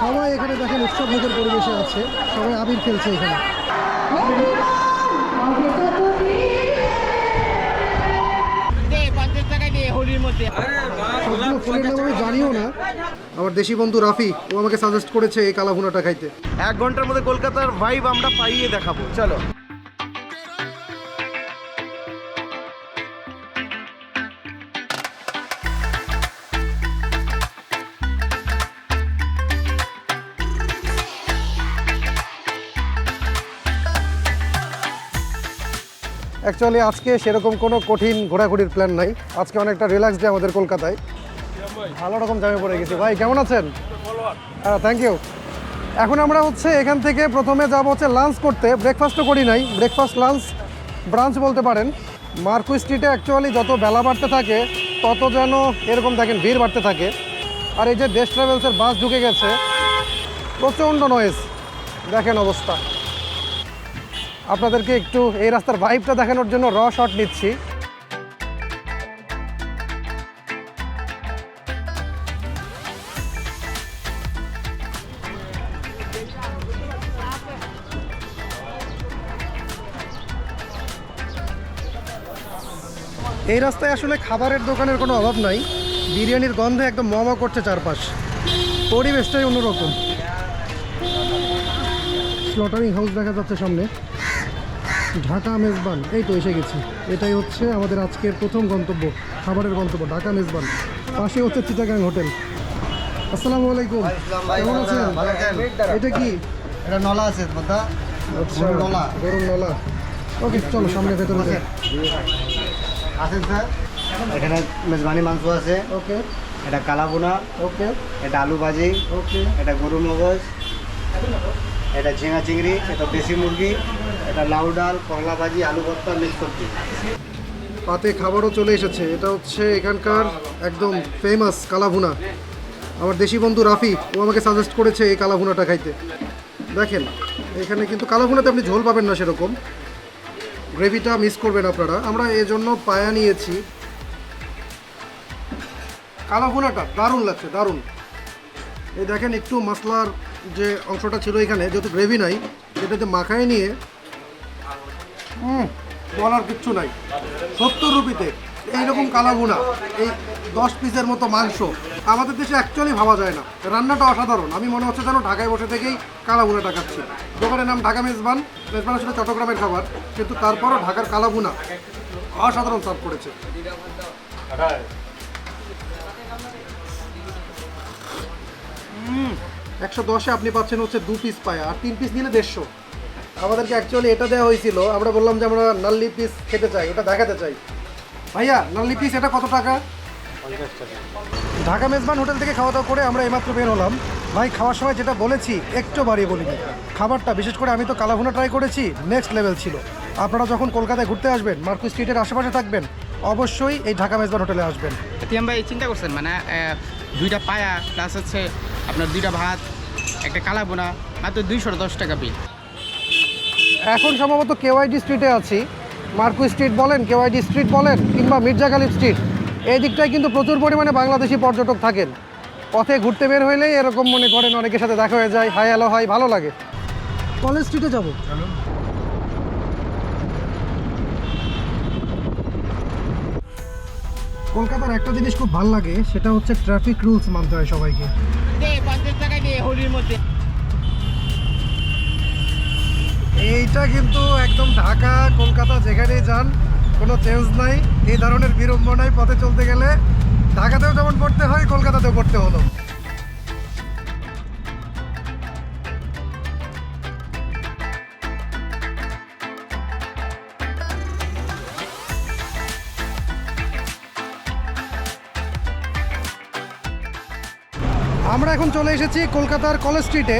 সবাই এখানে দেখেন উৎসব মুখের পরিবেশে আছে। সবাই আবির খেলছে এখানে। জানিও না। আমার দেশি বন্ধু রাফি, ও আমাকে সাজেস্ট করেছে এই কালাভুনাটা খাইতে। এক ঘণ্টার মধ্যে কলকাতার ভাইব আমরা পাইয়ে দেখাবো। চলো। অ্যাকচুয়ালি আজকে সেরকম কোনো কঠিন ঘোরাঘুরির প্ল্যান নাই। আজকে অনেকটা রিল্যাক্স ডে আমাদের কলকাতায়। ভালো রকম জামে পড়ে গেছি। ভাই, কেমন আছেন? হ্যাঁ থ্যাংক ইউ এখন আমরা হচ্ছে এখান থেকে প্রথমে যাব হচ্ছে লাঞ্চ করতে। ব্রেকফাস্টও করি নাই। ব্রেকফাস্ট লাঞ্চ ব্রাঞ্চ বলতে পারেন। মার্কু স্ট্রিটে অ্যাকচুয়ালি যত বেলা বাড়তে থাকে, তত যেন এরকম দেখেন ভিড় বাড়তে থাকে। আর এই যে দেশ ট্রাভেলসের বাস ঢুকে গেছে, প্রচণ্ড নয়েজ দেখেন অবস্থা। আপনাদেরকে একটু এই রাস্তার ভাইবটা দেখানোর জন্য র শট নিচ্ছি। এই রাস্তায় আসলে খাবারের দোকানের কোনো অভাব নাই। বিরিয়ানির গন্ধে একদম মমা করছে চারপাশ। পরিবেশটাই অন্যরকম। স্লটারিং হাউস দেখা যাচ্ছে সামনে। ঢাকা মেজবান। এই তো এসে গেছি। এটাই হচ্ছে আমাদের আজকের প্রথম গন্তব্য খাবারের গন্তব্য ঢাকা মেজবান। পাশে হচ্ছে চিটাগাং হোটেল। আসসালামু আলাইকুম। কেমন আছেন? এটা কি? এটা নলা আছে আচ্ছা নলা। গরুর নলা। ওকে চলো সামনে ভেতরে আছে স্যার? এখানে মেজবানি মাংস আছে। ওকে। এটা কালাবোনা ওকে। এটা আলু ভাজি। ওকে। এটা গরু মগজ। এটা ঝিঙা চিংড়ি। এটা দেশি মুরগি। লাউ ডাল করলা ভাজি, আলু ভর্তা মিক্স সবজি পাতে খাবারও চলে এসেছে। এটা হচ্ছে এখানকার একদম ফেমাস কালাভুনা। আমার দেশি বন্ধু রাফি, ও আমাকে সাজেস্ট করেছে এই কালাভুনাটা খাইতে। দেখেন, এখানে কিন্তু কালাভুনাতে আপনি ঝোল পাবেন না সেরকম। গ্রেভিটা মিস করবেন আপনারা। আমরা এই জন্য পায়া নিয়েছি। কালাভুনাটা দারুণ লাগছে, দারুণ। এই দেখেন, একটু মশলার যে অংশটা ছিল এখানে, যেহেতু গ্রেভি নাই, এটাতে মাখায় নিয়ে হুম, বলার কিচ্ছু নাই। সত্তর রুপিতে, এইরকম কালাভুনা, এই দশ পিসের মতো মাংস। আমাদের দেশে অ্যাকচুয়ালি ভাবা যায় না। রান্নাটা অসাধারণ। আমি মনে হচ্ছে যেন ঢাকায় বসে থেকেই কালাভুনাটা খাচ্ছি। দোকানের নাম ঢাকা মেজবান মেজবান আসলে চট্টগ্রামের খাবার, কিন্তু তারপরও ঢাকার কালাভুনা অসাধারণ সার্ভ করেছে। একশো দশে আপনি পাচ্ছেন হচ্ছে দু পিস পায়া, আর তিন পিস নিলে দেড়শো। আমাদেরকে অ্যাকচুয়ালি এটা দেওয়া হয়েছিল। আমরা বললাম যে আমরা নাল্লি পিস খেতে চাই ওটা দেখাতে চাই। ভাইয়া নাল্লি পিস এটা কত টাকা? ঢাকা মেজবান হোটেল থেকে খাওয়া দাওয়া করে আমরা এইমাত্র বের হলাম। ভাই খাওয়ার সময় যেটা বলেছি একটু বাড়িয়ে বলিনি খাবারটা বিশেষ করে আমি তো কালাভুনা ট্রাই করেছি নেক্সট লেভেল ছিল। আপনারা যখন কলকাতায় ঘুরতে আসবেন মার্কু স্ট্রিটের আশেপাশে থাকবেন অবশ্যই এই ঢাকা মেজবান হোটেলে আসবেন। তিয়াম ভাই চিন্তা করছেন মানে দুইটা পায়া প্লাস হচ্ছে আপনার দুইটা ভাত একটা কালাবোনা মাত্র দুইশো দশ টাকা বিল এখন সম্ভবত কেওয়াইডি স্ট্রিটে আছি। মার্কু স্ট্রিট বলেন কেওয়াইডি স্ট্রিট বলেন কিংবা মির্জা গালিব স্ট্রিট এই দিকটায় কিন্তু প্রচুর পরিমাণে বাংলাদেশি পর্যটক থাকেন। পথে ঘুরতে বের হইলেই এরকম মনে করেন অনেকের সাথে দেখা হয়ে যায় হাই হ্যালো হাই ভালো লাগে। কলেজ স্ট্রিটে যাব। কলকাতার একটা জিনিস খুব ভালো লাগে সেটা হচ্ছে ট্রাফিক রুলস মানতে হয় সবাইকে। এইটা কিন্তু একদম ঢাকা, কলকাতা যেখানেই যান, কোনো চেঞ্জ নাই। এই ধরনের বিড়ম্বনায় পথে চলতে গেলে। ঢাকাতেও যেমন পড়তে হয়, কলকাতাতেও পড়তে হলো। আমরা এখন চলে এসেছি কলকাতার কলেজ স্ট্রিটে।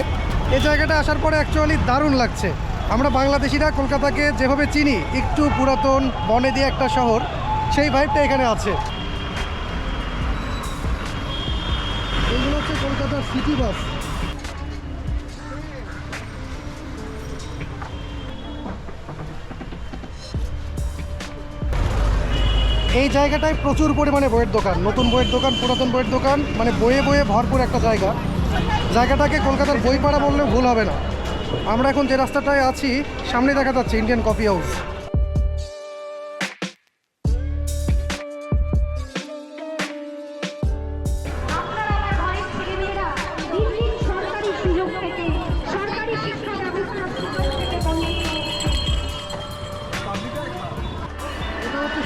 এই জায়গাটা আসার পরে অ্যাকচুয়ালি দারুণ লাগছে। আমরা বাংলাদেশিরা কলকাতাকে যেভাবে চিনি, একটু পুরাতন বনে দিয়ে একটা শহর, সেই ভাইবটা এখানে আছে। এইগুলো হচ্ছে কলকাতার সিটি বাস এই জায়গাটায় প্রচুর পরিমাণে বইয়ের দোকান। নতুন বইয়ের দোকান, পুরাতন বইয়ের দোকান মানে বইয়ে বইয়ে ভরপুর একটা জায়গা। জায়গাটাকে কলকাতার বইপাড়া বললেও ভুল হবে না। আমরা এখন যে রাস্তাটায় আছি সামনে দেখা যাচ্ছে Indian Coffee House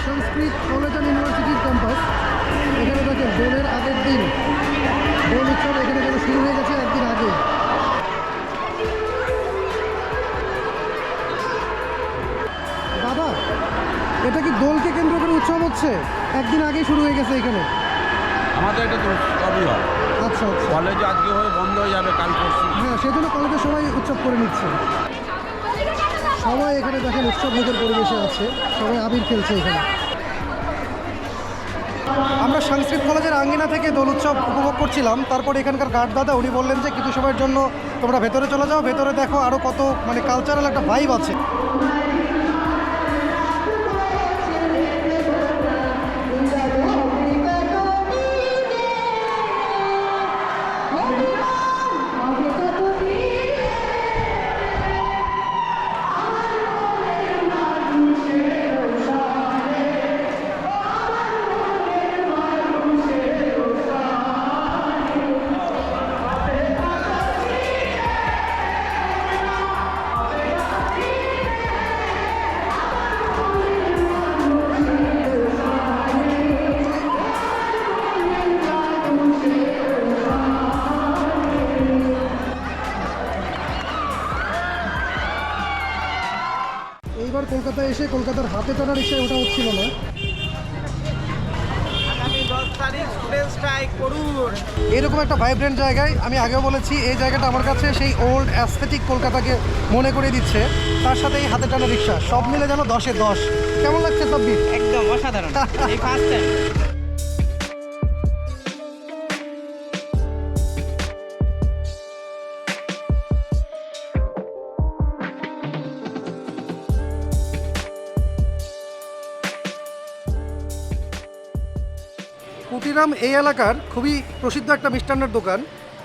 Sanskrit college ইউনিভার্সিটির ক্যাম্পাস। এখানে দেখেন দোলের আগের দিন দোল উৎসব এখানে যেন শুরু হয়ে গেছে একদিন আগে। এটা কি দোলকে কেন্দ্র করে উৎসব হচ্ছে? একদিন আগেই শুরু হয়ে গেছে এখানে। আমাদের এটা তো সবই হয়। আচ্ছা আচ্ছা। কলেজ আজকে হয়ে বন্ধ হয়ে যাবে কাল পরশু। হ্যাঁ সেজন্য কলেজে সবাই উৎসব করে নিচ্ছে। সবাই এখানে দেখেন উৎসব মুখের পরিবেশে আছে। সবাই আবির খেলছে এখানে। আমরা সংস্কৃত কলেজের আঙ্গিনা থেকে দোল উৎসব উপভোগ করছিলাম। তারপর এখানকার গার্ড দাদা উনি বললেন যে কিছু সময়ের জন্য তোমরা ভেতরে চলে যাও। ভেতরে দেখো আরও কত মানে কালচারাল একটা ভাইব আছে। টানা রিক্সায় ওটা হচ্ছিল না। আগামী দশ তারিখ স্টুডেন্ট স্ট্রাইক করুন। এরকম একটা ভাইব্রেন্ট জায়গায় আমি আগেও বলেছি এই জায়গাটা আমার কাছে সেই ওল্ড অ্যাস্থেটিক কলকাতাকে মনে করে দিচ্ছে। তার সাথে এই হাতে টানা রিক্সা সব মিলে যেন দশে দশ। কেমন লাগছে সব একদম অসাধারণ। কুটিরাম এই এলাকার খুবই প্রসিদ্ধ একটা মিষ্টান্নের দোকান।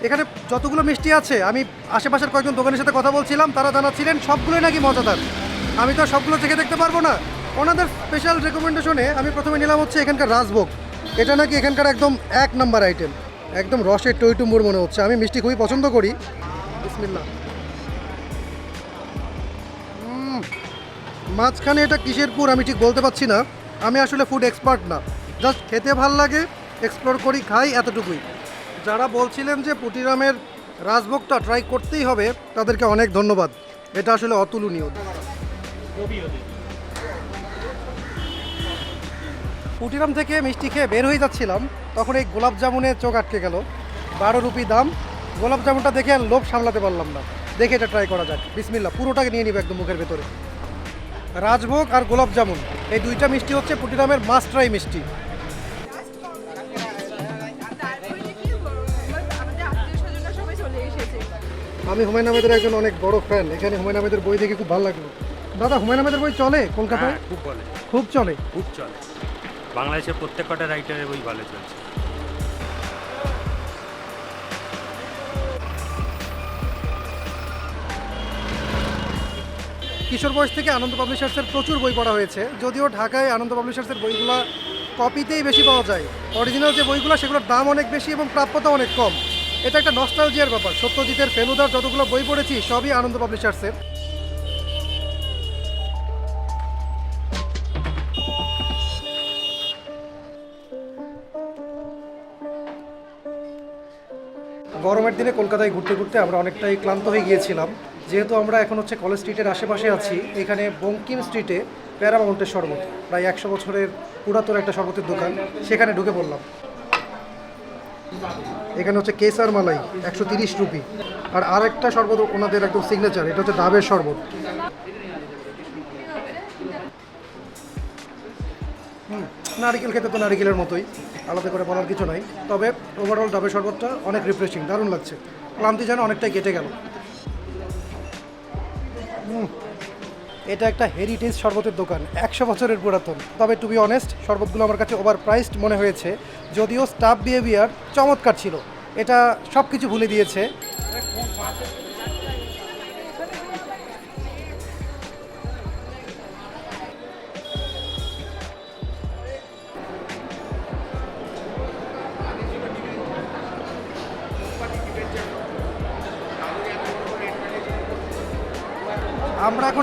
এখানে যতগুলো মিষ্টি আছে আমি আশেপাশের কয়েকজন দোকানের সাথে কথা বলছিলাম তারা জানাচ্ছিলেন সবগুলোই নাকি মজাদার। আমি তো সবগুলো চেখে দেখতে পারব না। ওনাদের স্পেশাল রেকমেন্ডেশনে আমি প্রথমে নিলাম হচ্ছে এখানকার রাজভোগ। এটা নাকি এখানকার একদম এক নাম্বার আইটেম একদম রসের টইটুম্বুর মনে হচ্ছে। আমি মিষ্টি খুবই পছন্দ করি। বিসমিল্লাহ। উম, মাঝখানে এটা কিসের পুর আমি ঠিক বলতে পারছি না। আমি আসলে ফুড এক্সপার্ট না। জাস্ট খেতে ভালো লাগে এক্সপ্লোর করি, খাই এতটুকুই। যারা বলছিলেন যে পুটিরামের রাজভোগটা ট্রাই করতেই হবে, তাদেরকে অনেক ধন্যবাদ। এটা আসলে অতুলনীয়। পুটিরাম থেকে মিষ্টি খেয়ে বের হয়ে যাচ্ছিলাম, তখন এই গোলাপ জামুনে চোখ আটকে গেল। বারো রুপি দাম, গোলাপ জামুনটা দেখে আর লোভ সামলাতে পারলাম না। দেখে এটা ট্রাই করা যাক। বিসমিল্লা পুরোটাকে নিয়ে নিবে একদম মুখের ভেতরে। রাজভোগ আর গোলাপ জামুন, এই দুইটা মিষ্টি হচ্ছে পুটিরামের মাস্ট ট্রাই মিষ্টি। আমি হুমায়ুন আহমেদের একজন অনেক বড় ফ্যান এখানে হুমায়ুন আহমেদের বই দেখে খুব ভালো লাগল। দাদা হুমায়ুন আহমেদের বই চলে কলকাতায়? হ্যাঁ খুব বলে। খুব চলে? খুব চলে। বাংলাদেশের প্রত্যেক কটা রাইটারের বই ভালো চলছে। কিশোর বয়স থেকে আনন্দ পাবলিশার্সের প্রচুর বই পড়া হয়েছে যদিও ঢাকায় আনন্দ পাবলিশার্সের বইগুলো কপিতেই বেশি পাওয়া যায়। অরিজিনাল যে বইগুলো সেগুলোর দাম অনেক বেশি এবং প্রাপ্যতা অনেক কম। এটা একটা নস্টালজিয়ার ব্যাপার। সত্যজিতের ফেলুদার যতগুলো বই পড়েছি, সবই আনন্দ পাবলিশার্সের। গরমের দিনে কলকাতায় ঘুরতে ঘুরতে আমরা অনেকটাই ক্লান্ত হয়ে গিয়েছিলাম। যেহেতু আমরা এখন হচ্ছে কলেজ স্ট্রিটের আশেপাশে আছি, এখানে বঙ্কিম স্ট্রিটে প্যারামাউন্টের শরবত প্রায় একশো বছরের পুরাতন একটা শরবতের দোকান, সেখানে ঢুকে পড়লাম। এখানে হচ্ছে কেসার মালাই একশো তিরিশ রুপি। আর আরেকটা শরবত ওনাদের একদম সিগনেচার এটা হচ্ছে ডাবের শরবত। নারিকেল খেতে তো নারিকেলের মতোই আলাদা করে বলার কিছু নাই। তবে ওভারঅল ডাবের শরবতটা অনেক রিফ্রেশিং দারুণ লাগছে। ক্লান্তি যেন অনেকটাই কেটে গেল। হুম, এটা একটা হেরিটেজ শরবতের দোকান, একশো বছরের পুরাতন। তবে টু বি অনেস্ট শরবতগুলো আমার কাছে ওভার প্রাইসড মনে হয়েছে, যদিও স্টাফ বিহেভিয়ার চমৎকার ছিল। এটা সব কিছু ভুলে দিয়েছে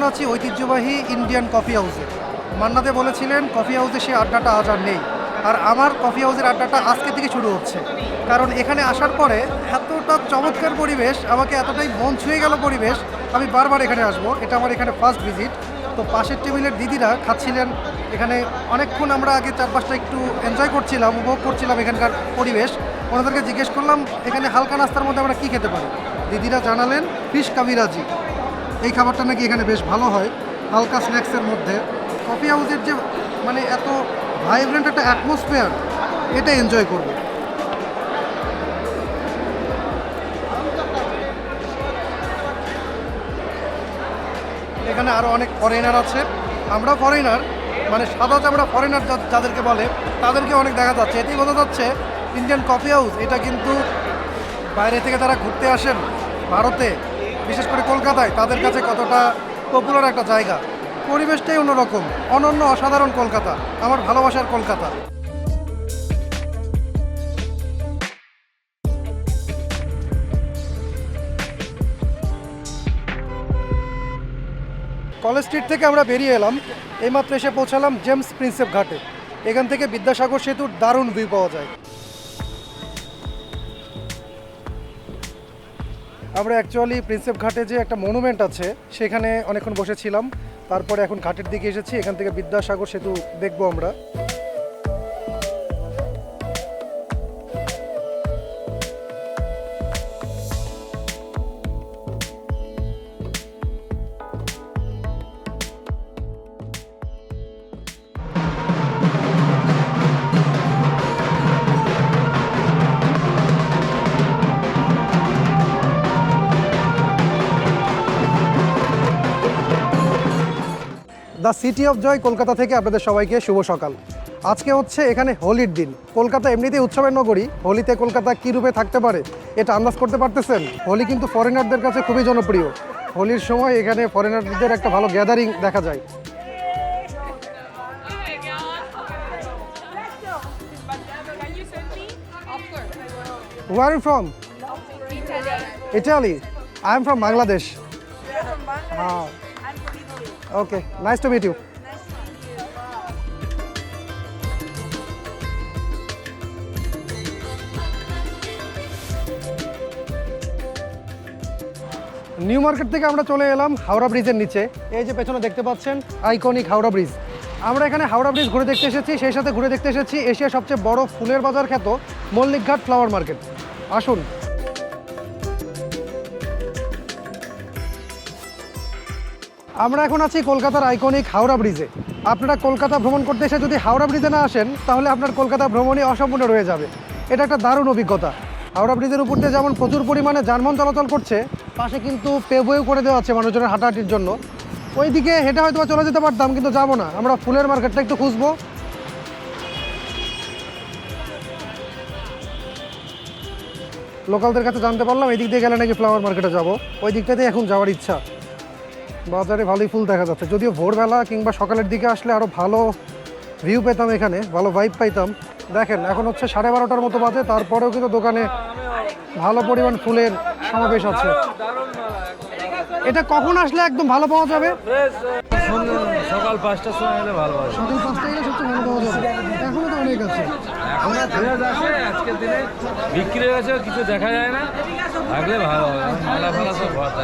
এখন আছি ঐতিহ্যবাহী ইন্ডিয়ান কফি হাউসে মান্নাতে বলেছিলেন কফি হাউসে সে আড্ডাটা আজ আর নেই। আর আমার কফি হাউসের আড্ডাটা আজকে থেকে শুরু হচ্ছে। কারণ এখানে আসার পরে এতটা চমৎকার পরিবেশ, আমাকে এতটাই মন ছুঁয়ে গেল পরিবেশ, আমি বারবার এখানে আসব। এটা আমার এখানে ফার্স্ট ভিজিট তো পাশের টেবিলের দিদিরা খাচ্ছিলেন। এখানে অনেকক্ষণ আমরা আগে চারপাশটা একটু এনজয় করছিলাম, উপভোগ করছিলাম এখানকার পরিবেশ। ওনাদেরকে জিজ্ঞেস করলাম, এখানে হালকা নাস্তার মধ্যে আমরা কী খেতে পারি? দিদিরা জানালেন ফিশ কাবিরাজি এই খাবারটা নাকি এখানে বেশ ভালো হয়, হালকা স্ন্যাক্সের মধ্যে। কফি হাউসের যে মানে এত ভাইব্রেন্ট একটা অ্যাটমসফিয়ার এটা এনজয় করব। এখানে আরও অনেক ফরেনার আছে। আমরা ফরেনার মানে সাদা চামড়া ফরেনার যাদেরকে বলে, তাদেরকে অনেক দেখা যাচ্ছে। এতেই বোঝা যাচ্ছে ইন্ডিয়ান কফি হাউস এটা কিন্তু বাইরে থেকে তারা ঘুরতে আসেন, ভারতে। বিশেষ করে কলকাতায় তাদের কাছে কতটা পপুলার একটা জায়গা। পরিবেশটাই অন্যরকম, অনন্য অসাধারণ কলকাতা, আমার ভালোবাসার কলকাতা। কলেজ স্ট্রিট থেকে আমরা বেরিয়ে এলাম, এইমাত্র এসে পৌঁছালাম জেমস প্রিন্সেপ ঘাটে। এখান থেকে বিদ্যাসাগর সেতুর দারুণ ভিউ পাওয়া যায়। আমরা অ্যাকচুয়ালি প্রিন্সেপ ঘাটে যে একটা মনুমেন্ট আছে, সেখানে অনেকক্ষণ বসেছিলাম। তারপরে এখন ঘাটের দিকে এসেছি, এখান থেকে বিদ্যাসাগর সেতু দেখব আমরা। The city of joy Kolkata থেকে আপনাদের সবাইকে শুভ সকাল আজকে হচ্ছে এখানে হোলির দিন কলকাতা এমনিতেই উৎসবের নগরী হোলিতে কলকাতা কী রূপে থাকতে পারে এটা আন্দাজ করতে পারতেছেন হোলি কিন্তু ফরেনারদের কাছে খুবই জনপ্রিয় হোলির সময় এখানে ফরেনারদের একটা ভালো গ্যাদারিং দেখা যায় Where are you from? Italy. I am from Bangladesh. Ah. Okay, nice to meet you. New Market থেকে আমরা চলে এলাম হাওড়া ব্রিজের নিচে। এই যে পেছনে দেখতে পাচ্ছেন আইকনিক হাওড়া ব্রিজ। আমরা এখানে হাওড়া ব্রিজ ঘুরে দেখতে এসেছি সেই সাথে ঘুরে দেখতে এসেছি এশিয়ার সবচেয়ে বড় ফুলের বাজার খ্যাত মল্লিকঘাট ফ্লাওয়ার মার্কেট আসুন। আমরা এখন আছি কলকাতার আইকনিক হাওড়া ব্রিজে আপনারা কলকাতা ভ্রমণ করতে এসে যদি হাওড়া ব্রিজে না আসেন, তাহলে আপনার কলকাতা ভ্রমণই অসম্পূর্ণ রয়ে যাবে। এটা একটা দারুণ অভিজ্ঞতা। হাওড়া ব্রিজের উপর দিয়ে যেমন প্রচুর পরিমাণে যানবাহন চলাচল করছে, পাশে কিন্তু পেবওয়েও করে দেওয়া আছে মানুষজনের হাঁটাহাঁটির জন্য। ওইদিকে হেঁটে হয়তো চলে যেতে পারতাম, কিন্তু যাব না। আমরা ফুলের মার্কেটটা একটু খুঁজবো। লোকালদের কাছে জানতে পারলাম এই দিক দিয়ে গেলে নাকি ফ্লাওয়ার মার্কেটে যাব। ওই দিকটাতেই এখন যাওয়ার ইচ্ছা। বাজারে ভালোই ফুল দেখা যাচ্ছে। যদিও ভোরবেলা কিংবা সকালের দিকে আসলে আরও ভালো ভিউ পেতাম এখানে ভালো ভাইব পাইতাম। দেখেন এখন হচ্ছে সাড়ে বারোটার মতো বাজে তারপরেও কিন্তু দোকানে ভালো পরিমাণ ফুলের সমাবেশ আছে। এটা কখন আসলে একদম ভালো পাওয়া যাবে? সকাল পাঁচটার সময় এলে ভালো হয়। সকাল গেলে সবচেয়ে ভালো পাওয়া যাবে। এখনও তো অনেক আছে। এখন আছে আজকের দিনে বিক্রি হয়ে গেছে কিছু দেখা যায় না। থাকলে ভালো হবে এখন মালা ফালা সব ভর্তা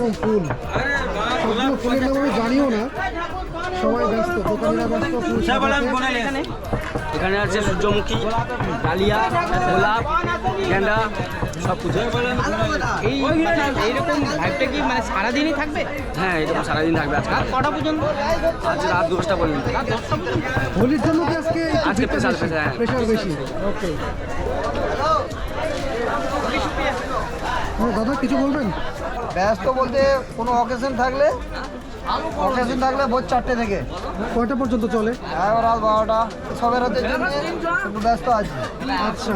রকম ফুল। সবগুলো ফুলের নাম আমি জানিও না। সবাই ব্যস্ত দোকানিরা ব্যস্ত ফুল এখানে। আছে সূর্যমুখী ডালিয়া গোলাপ গেন্দা সব কিছু। এই এইরকম ভাইবটা কি মানে সারাদিনই থাকবে? হ্যাঁ এরকম সারাদিন থাকবে আজকে। কটা পর্যন্ত? আজ রাত দশটা পর্যন্ত। হোলির জন্য কি আজকে আজকে pressure, হ্যাঁ। প্রেশার বেশি? ওকে দাদা কিছু বলবেন? ব্যস্ত বলতে কোনো অকেশন থাকলে অকেশন থাকলে ভোর চারটে থেকে। কয়টা পর্যন্ত চলে? এগারো রাত বারোটা। সবের হাতের জন্য একটু ব্যস্ত আছি। আচ্ছা।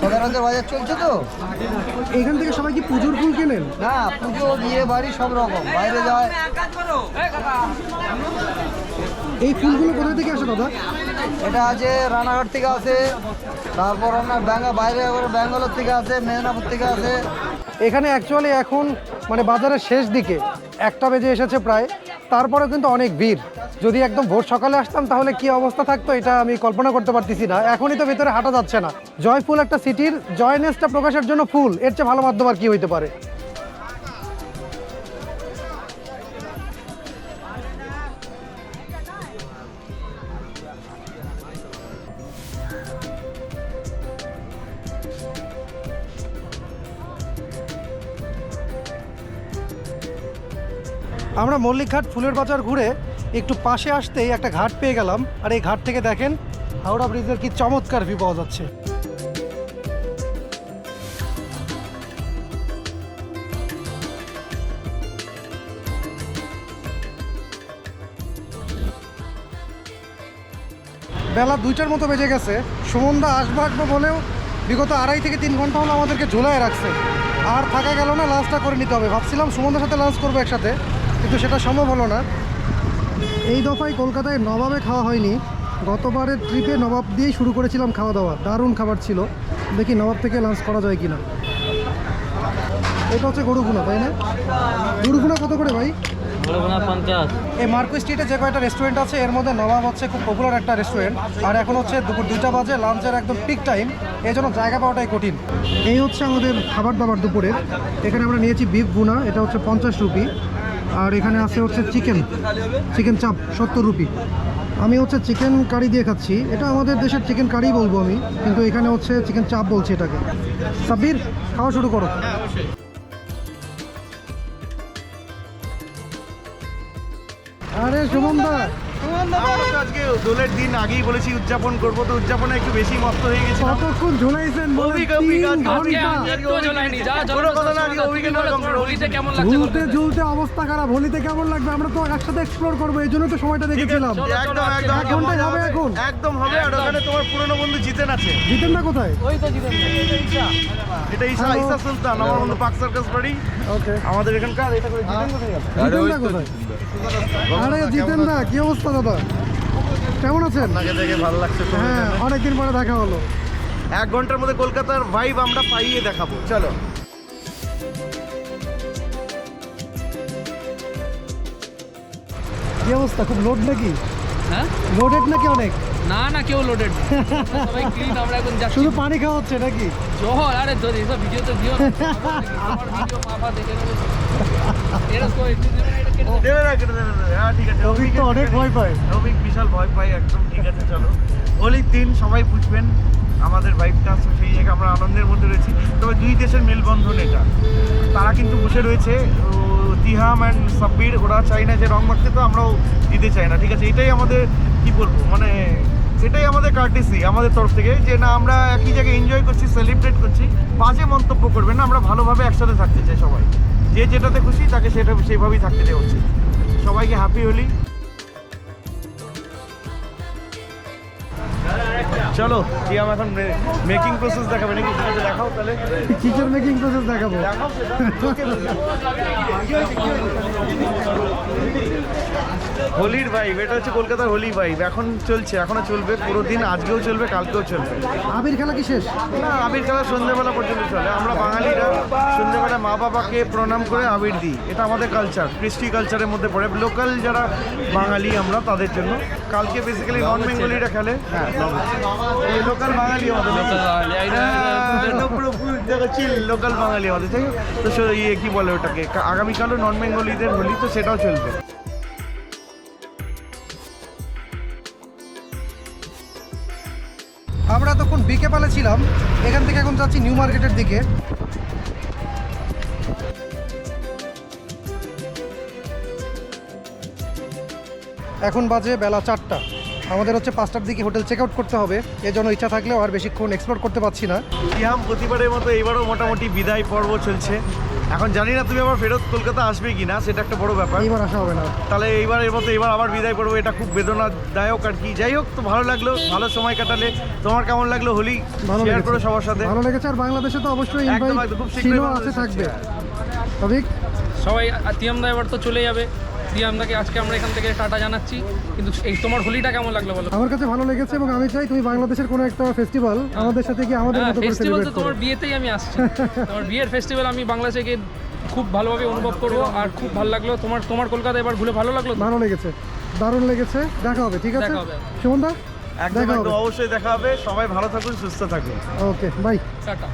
সবের হাতের বাজার চলছে তো। এখান থেকে সবাই কি পুজোর ফুল কেনেন? না পুজো বিয়ে বাড়ি সব রকম। বাইরে যায়। এই ফুলগুলো কোথা থেকে আসে দাদা? এটা আছে রানাঘাট থেকে আছে, তারপর আপনার ব্যাঙ্গা বাইরে ব্যাঙ্গালোর থেকে আছে, মেদিনীপুর থেকে আছে। এখানে অ্যাকচুয়ালি এখন মানে বাজারের শেষ দিকে একটা বেজে এসেছে প্রায়, তারপরেও কিন্তু অনেক ভিড়। যদি একদম ভোর সকালে আসতাম তাহলে কি অবস্থা থাকতো এটা আমি কল্পনা করতে পারতেছি না। এখনই তো ভেতরে হাঁটা যাচ্ছে না। জয়ফুল একটা সিটির জয়নেসটা প্রকাশের জন্য ফুল, এর চেয়ে ভালো মাধ্যম আর কি হইতে পারে? আমরা মল্লিকঘাট ফুলের বাজার ঘুরে একটু পাশে আসতেই একটা ঘাট পেয়ে গেলাম। আর এই ঘাট থেকে দেখেন, হাওড়া ব্রিজের কি চমৎকার ভিউ পাওয়া যাচ্ছে। বেলা দুইটার মতো বেজে গেছে। সুমনদা আসব আসব বলেও বিগত আড়াই থেকে তিন ঘণ্টা হলো আমাদেরকে ঝোলায় রাখছে। আর থাকা গেল না লাঞ্চটা করে নিতে হবে। ভাবছিলাম সুমনদার সাথে লাঞ্চ করব একসাথে। কিন্তু সেটা সম্ভব হলো না। এই দফায় কলকাতায় নবাবে খাওয়া হয়নি। গতবারের ট্রিপে নবাব দিয়েই শুরু করেছিলাম খাওয়া দাওয়া। দারুণ খাবার ছিল। দেখি নবাব থেকে লাঞ্চ করা যায় কিনা। এটা হচ্ছে গরুগুনা তাই না? গরুগুনা কত করে ভাই? পঞ্চাশ। এই মার্কো স্ট্রিটে যে কয়েকটা রেস্টুরেন্ট আছে এর মধ্যে নবাব হচ্ছে খুব পপুলার একটা রেস্টুরেন্ট আর এখন হচ্ছে দুপুর দুইটা বাজে লাঞ্চের একদম পিক টাইম এই জন্য জায়গা পাওয়াটাই কঠিন। এই হচ্ছে আমাদের খাবার দাবার দুপুরের। এখানে আমরা নিয়েছি বিফ গুনা এটা হচ্ছে পঞ্চাশ রুপি আর এখানে আছে হচ্ছে চিকেন। চিকেন চাপ, সত্তর রুপি। আমি হচ্ছে চিকেন কারি দিয়ে খাচ্ছি। এটা আমাদের দেশের চিকেন কারি বলব আমি, কিন্তু এখানে হচ্ছে চিকেন চাপ বলছি এটাকে। সাব্বির, খাওয়া শুরু করো। আরে সুমন দা আজকে দোলের দিন আগেই বলেছি উদযাপন করব তো উদযাপনে একটু বেশি মস্ত হয়ে কতক্ষণ ঝুলাইছেন। ঝুলতে ঝুলতে অবস্থা খারাপ হোলিতে কেমন লাগবে? আমরা তো একসাথে এক্সপ্লোর করব এই জন্য তো সময়টা দেখেছিলাম। একদম একদম এক হবে এখন। একদম হবে আর ওখানে তোমার পুরনো বন্ধু জিতেন আছে। জিতেন না কোথায় এটা ঈশা ঈশা সুলতান আমার বন্ধু পাক সার্কাস বাড়ি ওকে আমাদের এখানকার এটা করে জিতেন কোথায় গেল? জিতেন দা কোথায়? আরে জিতেন দা কি অবস্থা দাদা? কেমন আছেন? আপনাকে দেখে ভালো লাগছে হ্যাঁ অনেকদিন পরে দেখা হলো। এক ঘণ্টার মধ্যে কলকাতার ভাইব আমরা পাইয়ে দেখাবো। চলো। কি অবস্থা খুব লোড নাকি? হ্যাঁ? লোডেড নাকি অনেক? না না কেউ লোডেড সবাই ক্লিন আমরা এখন যাচ্ছি। শুধু পানি খাওয়া হচ্ছে নাকি? জহর আরে তোর এইসব ভিডিও তো দিও না। আমার ভিডিও মাফা দেখে নেবে। এরকম। দেবে না, কেটে দেবে। হ্যাঁ ঠিক আছে। তো অনেক ভয় পায়। বিশাল ভয় একদম ঠিক আছে চলো। হোলির দিন সবাই বুঝবেন আমাদের তো সেই জায়গায় আমরা আনন্দের মধ্যে রয়েছি। তবে দুই দেশের মেলবন্ধন এটা। তারা কিন্তু বসে রয়েছে তিহাম অ্যান্ড সাব্বির ওরা চাই না যে রং মাখতে তো আমরাও দিতে চাই না। ঠিক আছে এটাই আমাদের কি বলব মানে এটাই আমাদের কার্টিসি আমাদের তরফ থেকে যে না আমরা একই জায়গায় এনজয় করছি সেলিব্রেট করছি বাজে মন্তব্য করবেন না আমরা ভালোভাবে একসাথে থাকতে চাই সবাই। যে যেটাতে খুশি তাকে সেটা সেইভাবেই থাকতে দেওয়া উচিত। সবাইকে হ্যাপি হোলি। চলো টিয়াম এখন মেকিং প্রসেস দেখাবে? নাকি দেখাও তাহলে? কিচেন মেকিং প্রসেস দেখাবো। হোলির ভাইব এটা হচ্ছে কলকাতার হোলি ভাইব এখন চলছে এখনও চলবে পুরো দিন আজকেও চলবে কালকেও চলবে। আবির খেলা কি শেষ? না আবির খেলা সন্ধ্যেবেলা পর্যন্ত চলে। আমরা বাঙালিরা সন্ধ্যেবেলা মা বাবাকে প্রণাম করে আবির দিই। এটা আমাদের কালচার কৃষ্টি কালচারের মধ্যে পড়ে। লোকাল যারা বাঙালি আমরা তাদের জন্য। কালকে বেসিক্যালি নন বেঙ্গলিরা খেলে। হ্যাঁ লোকাল বাঙালি আমাদের চিল লোকাল বাঙালি আমাদের তাই তো ইয়ে কি বলে ওটাকে? আগামীকালও নন বেঙ্গলিদের হোলি তো সেটাও চলবে। আমরা তখন বিকে পালে ছিলাম এখান থেকে এখন যাচ্ছি নিউ মার্কেটের দিকে। এখন বাজে বেলা চারটা। আমাদের হচ্ছে পাঁচটার দিকে হোটেল চেক আউট করতে হবে। এর জন্য ইচ্ছা থাকলেও আর বেশিক্ষণ এক্সপ্লোর করতে পারছি না। সিহাম প্রতিবারের মতো এইবারও মোটামুটি বিদায় পর্ব চলছে। এখন জানি না তুমি আবার ফেরত কলকাতা আসবে কি না সেটা একটা বড় ব্যাপার। এইবার আসা হবে না। তাহলে এইবারের মতো এবার আবার বিদায় পড়ব এটা খুব বেদনাদায়ক আর কি। যাই হোক তো ভালো লাগল ভালো সময় কাটালে। তোমার কেমন লাগল হোলি? ভালো শেয়ার করো সবার সাথে। ভালো লেগেছে আর বাংলাদেশে তো অবশ্যই একদম, একদম, খুব শীঘ্রই আছে থাকবে। সবাই তিয়ামদা এবার তো চলে যাবে। তিয়ামদাকে আজকে আমরা এখান থেকে টাটা জানাচ্ছি। কিন্তু এই তোমার হোলিটা কেমন লাগল বলো? আমার কাছে ভালো লেগেছে এবং আমি চাই তুমি বাংলাদেশের কোনো একটা ফেস্টিভ্যাল আমাদের সাথে কি আমাদের হ্যাঁ মতো ফেস্টিভ্যাল তো তোমার বিয়েতেই আমি আসছি। তোমার বিয়ের ফেস্টিভ্যাল আমি বাংলাদেশে গিয়ে খুব ভালোভাবে অনুভব করব আর খুব ভালো লাগল। তোমার তোমার কলকাতা এবার ঘুরে ভালো লাগল ভালো লেগেছে। দারুণ লেগেছে। দেখা হবে ঠিক আছে? দেখা সুমন দা একদম অবশ্যই দেখা হবে। সবাই ভালো থাকুন সুস্থ থাকুন। Okay bye tata.